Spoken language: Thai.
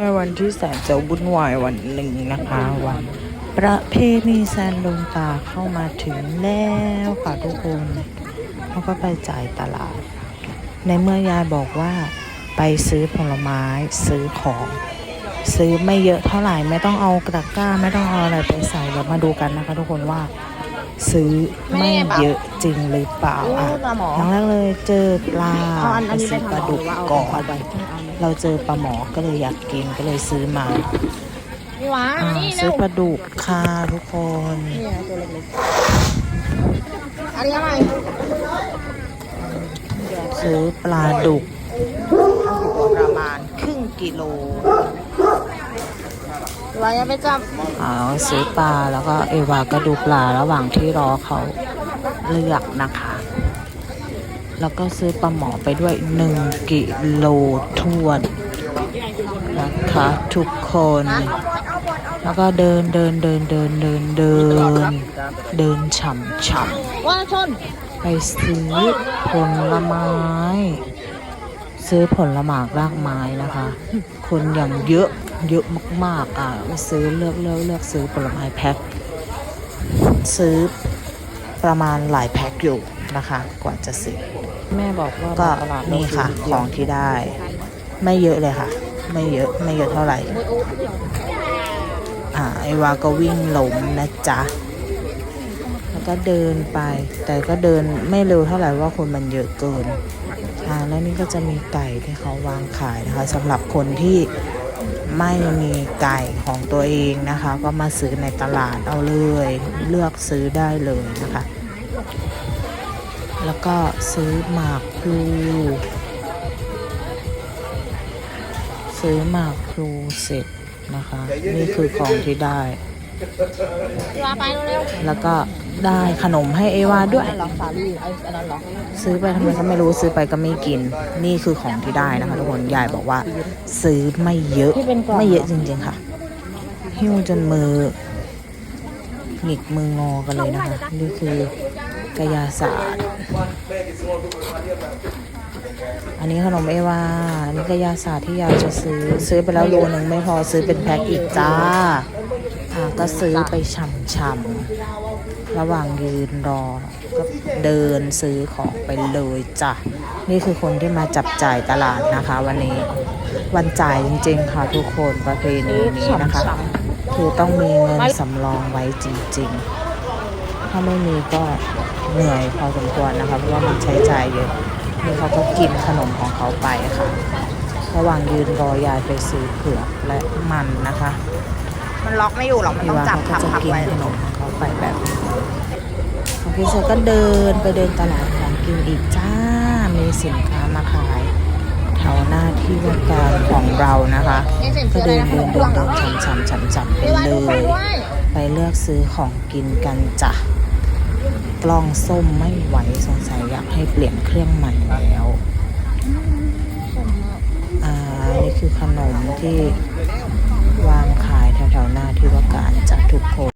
ในวันที่แสนจะวุ่นวายวันหนึ่งนะคะวันประเพณีแซนลงตาเข้ามาถึงแล้วค่ะทุกคนเขาก็ไปจ่ายตลาด ในเมื่อยายบอกว่าไปซื้อผลไม้ซื้อของ ซื้อไม่เยอะเท่าไหร่ไม่ต้องเอาตะกร้า ไม่ต้องเอาอะไรไปใส่เดี๋ยวมาดูกันนะคะทุกคนว่า ซื้อไม่เยอะจริงหรือเปล่าอะปลาหมออย่างแรกเลยเจอปลาเอาอันอันนี้ไปซื้อไปปทำลาดุกหรือว่าเอาก่อเอานไปเราเจอปลาหมอก็เลยอยากกินก็เลยซื้อมานี่หวะอ่านี่เร็ซื้อวปลาดุกค่ะทุกคนนี่นะตัวเล็กๆอันนี้อะไรซื้อปลาดุกประมาณครึ่งกิโล หวะอย่าไปจับอ่าซื้อปลาแล้วก็เอวาก็ดูปลาระหว่างที่รอเขาเลือกนะคะ แล้วก็ซื้อปลาหมอไปด้วยหนึ่งกิโลทวนนะคะทุกคน แล้วก็เดินเดินเดินเดินเดินเดินเดินฉ่ำฉ่ำว่าชนไปซื้อผลไม้ ซื้อผลไม้รากไม้นะคะ คนอย่างเยอะ เยอะมากๆ อะไปซื้อเลือกเลือกเลือกซื้อผลไม้แพ็คซื้อประมาณหลายแพ็คอยู่นะคะ กว่าจะซื้อแม่บอกว่าก็นี่ค่ะ ของที่ได้ ไม่เยอะเลยค่ะ ไม่เยอะไม่เยอะเท่าไหร่ อ่าไอวาก็วิ่งหลงนะจ๊ะแล้วก็เดินไป แต่ก็เดินไม่เร็วเท่าไหร่ว่าคนมันเยอะเกินอ่าแล้วนี่ก็จะมีไก่ที่เขาวางขายนะคะสำหรับคนที่ ไม่มีไก่ของตัวเองนะคะ ก็มาซื้อในตลาดเอาเลย เลือกซื้อได้เลยนะคะ แล้วก็ซื้อหมากพลูซื้อหมากพลูเสร็จนะคะ นี่คือของที่ได้ วะไปเร็วแล้วก็ได้ขนมให้เอวาๆด้วยอันนั้นเหรอสาลี่ไอ้อันนั้นเหรอซื้อไปทำไมก็ไม่รู้ซื้อไปก็ไม่กิน นี่คือของที่ได้นะคะทุกคนยายบอกว่า ซื้อไม่เยอะที่เป็นกล่องไม่เยอะจริงๆค่ะ หิ้วจนมือหงิกมืองอกันเลยนะคะ นี่คือกายาศาสตร์ อันนี้ขนมเอวาอันนี้กายาศาสตร์ที่ยายจะซื้อ ซื้อไปแล้วโลหนึ่งไม่พอซื้อเป็นแพ็คอีกจ้าอ่า ก็ซื้อไปช่ำๆระหว่างยืนรอก็เดินซื้อของไปเลยจ้ะ นี่คือคนที่มาจับจ่ายตลาดนะคะ วันนี้วันจ่ายจริง ๆ ค่ะทุกคนประเพณีนี้นะคะ คือต้องมีเงินสำรองไว้จริง ๆ ถ้าไม่มีก็เหนื่อยพอสมควรนะคะเพราะว่ามันใช้จ่ายเยอะนี่เขาก็กินขนมของเขาไปค่ะ ระหว่างยืนรอยายไปซื้อเผือกและมันนะคะ มันล็อกไม่อยู่หรอกมันพี่ต้องว่าจับเขาขัก็บจะขับกินไว้ขนมของเขาไปแบบนี้โอเคเสร็จก็เดินไปเดินตลาดของกินอีกจ้า มีสินค้ามาขายแถวหน้าที่ว่าการของเรานะคะเอ็นเซ็นก็ซื้ออะไรเดินนะเดินขนมเดิเบื้องนเหรเดิอนช้ำช้ำช้ำช้ำไปพี่ว่าเลดูไปยด้วยไปเลือกซื้อของกินกันจ้ะกล้องส้มไม่ไหวสงสัยอยากให้เปลี่ยนเครื่องใหม่แล้ว อ่า นี่คือขนมที่ ทุกคน